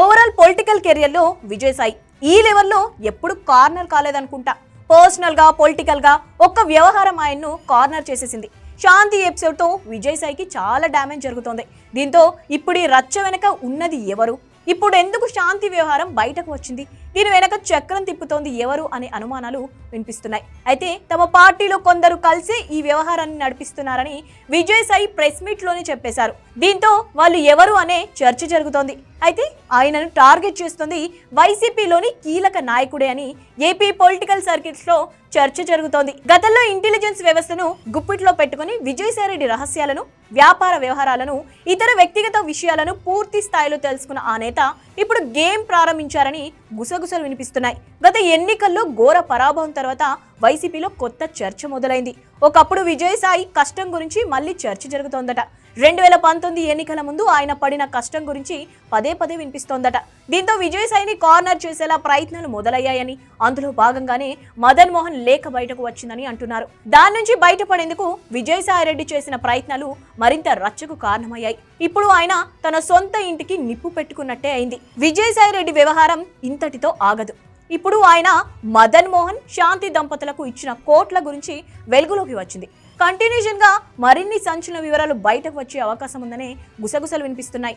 Overall political కెరియర్లో విజయసాయి ఈ లెవెల్లో ఎప్పుడు కార్నర్ కాలేదనుకుంటా. పర్సనల్గా పొలిటికల్గా ఒక్క వ్యవహారం ఆయన్ను కార్నర్ చేసేసింది. శాంతి ఎపిసోడ్తో విజయసాయికి చాలా డ్యామేజ్ జరుగుతోంది. దీంతో ఇప్పుడు ఈ రచ్చ వెనక ఉన్నది ఎవరు? ఇప్పుడు ఎందుకు శాంతి వ్యవహారం బయటకు వచ్చింది? దీని వెనక చక్రం తిప్పుతోంది ఎవరు అనే అనుమానాలు వినిపిస్తున్నాయి. అయితే తమ పార్టీలో కొందరు కలిసి ఈ వ్యవహారాన్ని నడిపిస్తున్నారని విజయసాయి ప్రెస్ మీట్లోనే చెప్పేశారు. దీంతో వాళ్ళు ఎవరు అనే చర్చ జరుగుతోంది. అయితే ఆయనను టార్గెట్ చేస్తుంది వైసీపీలోని కీలక నాయకుడే అని ఏపీ పొలిటికల్ సర్కిల్స్లో చర్చ జరుగుతోంది. గతంలో ఇంటెలిజెన్స్ వ్యవస్థను గుప్పిట్లో పెట్టుకుని విజయసాయిరెడ్డి రహస్యాలను వ్యాపార వ్యవహారాలను ఇతర వ్యక్తిగత విషయాలను పూర్తి స్థాయిలో తెలుసుకున్న ఆ నేత ఇప్పుడు గేమ్ ప్రారంభించారని గుసగుసలు వినిపిస్తున్నాయి. గత ఎన్నికల్లో ఘోర పరాభవం తర్వాత వైసీపీలో కొత్త చర్చ మొదలైంది. ఒకప్పుడు విజయసాయి కష్టం గురించి మళ్ళీ చర్చ జరుగుతోందట. రెండు వేల పంతొమ్మిది ఎన్నికల ముందు ఆయన పడిన కష్టం గురించి పదే పదే వినిపిస్తోందట. దీంతో విజయసాయిని కార్నర్ చేసేలా ప్రయత్నాలు మొదలయ్యాయని. అందులో భాగంగానే మదన్ మోహన్ లేఖ బయటకు వచ్చిందని అంటున్నారు. దాని నుంచి బయటపడేందుకు విజయసాయి రెడ్డి చేసిన ప్రయత్నాలు మరింత రచ్చకు కారణమయ్యాయి. ఇప్పుడు ఆయన తన సొంత ఇంటికి నిప్పు పెట్టుకున్నట్టే అయింది. విజయసాయి రెడ్డి వ్యవహారం ఇంతటితో ఆగదు. ఇప్పుడు ఆయన మదన్ మోహన్ శాంతి దంపతులకు ఇచ్చిన కోట్ల గురించి వెలుగులోకి వచ్చింది. కంటిన్యూషన్గా మరిన్ని సంచలన వివరాలు బయటకు వచ్చే అవకాశం ఉందనే గుసగుసలు వినిపిస్తున్నాయి.